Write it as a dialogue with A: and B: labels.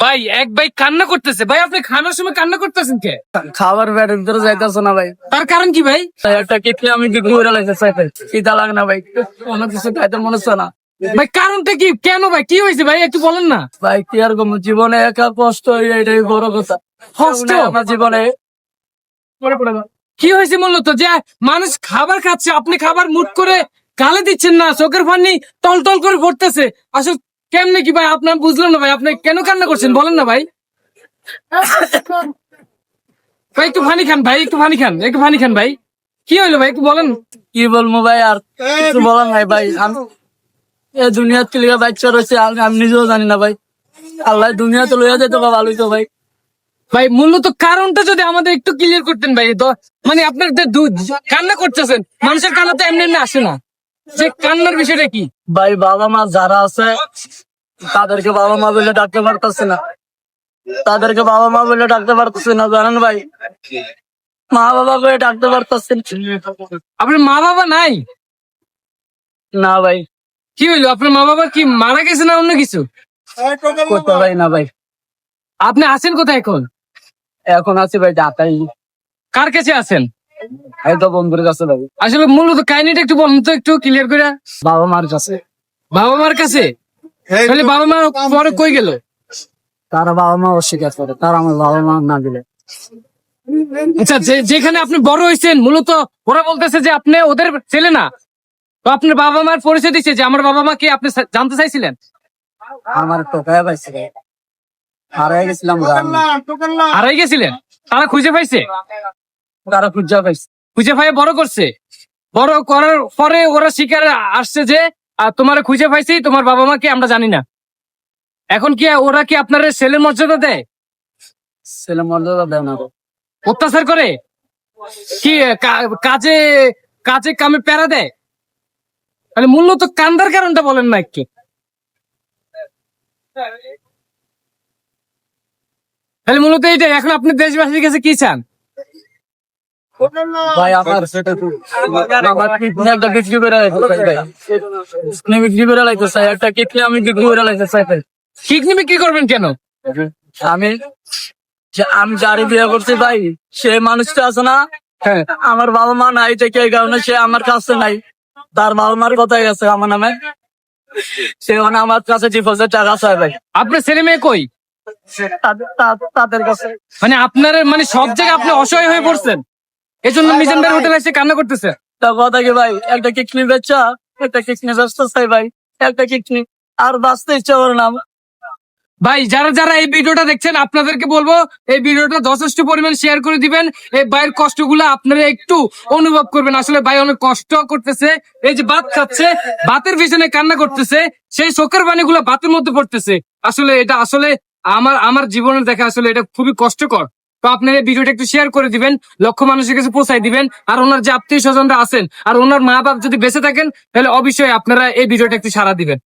A: ভাই এক ভাই কান্না করতেছে। ভাই আপনি খানার সময় কান্না করতেছেন কে?
B: খাবার ব্যাটের ভিতরে যাইতেছে না ভাই।
A: তার কারণ কি ভাই?
B: একটা কিডনি আমি করে লাগছে খিদা লাগে না ভাই। কোনো কিছু খাইতে মনে হচ্ছে না।
A: ভাই কারণটা কি? কেন ভাই? কি হয়েছে ভাই? একটু বলেন না।
B: ভাই কি আর জীবনে একা কষ্ট এটাই বড় কথা।
A: কষ্ট?
B: আমার জীবনে।
A: কি হয়েছে মূলত? যে মানুষ খাবার খাচ্ছে আপনি খাবার মুট করে গালে দিচ্ছেন না চোখের পানি টল টল করে পড়তেছে আসলে কেমনে কি ভাই? আপনার বুঝলাম না ভাই? আপনি কেন কান্না করছেন? বলেন না ভাই। ভাই একটু পানি খান ভাই একটু পানি খান একটু পানি খান ভাই। কি হইল ভাই একটু বলেন।
B: কি বলব ভাই আর কিছু বলার নাই ভাই। এ দুনিয়ার থেকে বাচ্চা রয়েছে? আমি আমি নিজেও জানি না ভাই। আল্লাহ দুনিয়াতে লইয়া যেত বা ভালোই তো ভাই।
A: ভাই মূলত কারণটা যদি আমাদের একটু ক্লিয়ার করতেন ভাই তো মানে আপনার কান্না করতেছেন মানুষের কান্না তো এমনি এমনি আসে না। যে কান্নার বিষয়টা কি?
B: ভাই বাবা মা যারা আছে তাদেরকে বাবা মা বলে ডাকতে পারতেছে না। তাদেরকে বাবা মা বলে ডাকতে পারতেছে না জানেন ভাই? মা বাবা করে ডাকতে পারতেছে
A: আপনার মা বাবা নাই?
B: না ভাই।
A: কি হইল? আপনার মা বাবা কি মারা গেছে না অন্য কিছু?
B: পারি না ভাই।
A: আপনি আছেন কোথায় এখন?
B: এখন আছি ভাই ঢাকাই
A: কার কাছে আছেন?
B: বন্ধুর কাছে
A: আসলে মূলত কাহিনীটা একটু বলুন তো একটু ক্লিয়ার করে।
B: বাবা মার কাছে।
A: বাবা মার কাছে? তাহলে বাবা মা পরে কই গেল?
B: তারা বাবা মা অস্বীকার করে তারা আমার বাবা মা না দিলে।
A: আচ্ছা যেখানে আপনি বড় হয়েছেন মূলত ওরা বলতেছে যে আপনি ওদের ছেলে না। তো আপনার বাবা মার পরিচয় দিচ্ছে যে আমার বাবা মা কি আপনি জানতে চাইছিলেন?
B: আমার টোকায় পাইছে হারাই গেছিলাম
A: হারাই গেছিলেন? তারা খুঁজে পাইছে?
B: খুঁজা পাইছে।
A: খুঁজে পাই বড় করছে। বড় করার পরে ওরা শিকার আসছে যে তোমার খুঁজে পাইছি তোমার বাবা মা কে আমরা জানি না। এখন কি ওরা কি আপনার ছেলের মর্যাদা দেয়?
B: ছেলে মর্যাদা দেয় না।
A: অত্যাচার করে? কি কাজে কাজে কামে প্যারা দেয়? মানে মূলত কান্দার কারণটা বলেন না একটু। তাহলে মূলত এইটাই। এখন আপনি দেশবাসীর কাছে কি চান?
B: ভাই আমার আমার কিডনি একটা বিক্রি করে লাইতে ভাই কিডনি বিক্রি করে লাইতে একটা কিডনি আমি বিক্রি করে লাইতে ভাই
A: কিডনি বিক্রি করবেন কেন?
B: আমি আমি যারে বিয়ে করছি ভাই সে মানুষটা আছে না
A: হ্যাঁ
B: আমার বাবা মা নাই থেকে এই কারণে সে আমার কাছে নাই। তার বাবা মার কথাই গেছে আমার নামে। সে মানে আমার কাছে ডিপোজিট টাকা চাই ভাই।
A: আপনার ছেলে মেয়ে কই?
B: তাদের কাছে
A: মানে আপনার মানে সব জায়গায় আপনি অসহায় হয়ে পড়ছেন। এই জন্য মিজানদার হোটেলে এসে কান্না করতেছে।
B: তা কথা কি ভাই? একটা কিডনি বেচা একটা কিডনি বেচতে চাই ভাই। একটা কিডনি আর বাঁচতে ইচ্ছা করে না।
A: ভাই যারা যারা এই ভিডিওটা দেখছেন আপনাদেরকে বলব এই ভিডিওটা যথেষ্ট পরিমাণ শেয়ার করে দিবেন। এই ভাইয়ের কষ্টগুলো আপনারা একটু অনুভব করবেন। আসলে ভাই অনেক কষ্ট করতেছে এই যে ভাত খাচ্ছে ভাতের পিছনে কান্না করতেছে সেই চোখের পানিগুলো ভাতের মধ্যে পড়তেছে। আসলে এটা আসলে আমার আমার জীবনের দেখা আসলে এটা খুবই কষ্টকর। তো আপনার এই ভিডিওটা একটু শেয়ার করে দিবেন, লক্ষ মানুষের কাছে পৌঁছাই দিবেন, আর ওনার যে আত্মীয় স্বজনরা আছেন, আর ওনার মা বাপ যদি বেঁচে থাকেন, তাহলে অবশ্যই আপনারা এই ভিডিওটা একটু সারা দিবেন।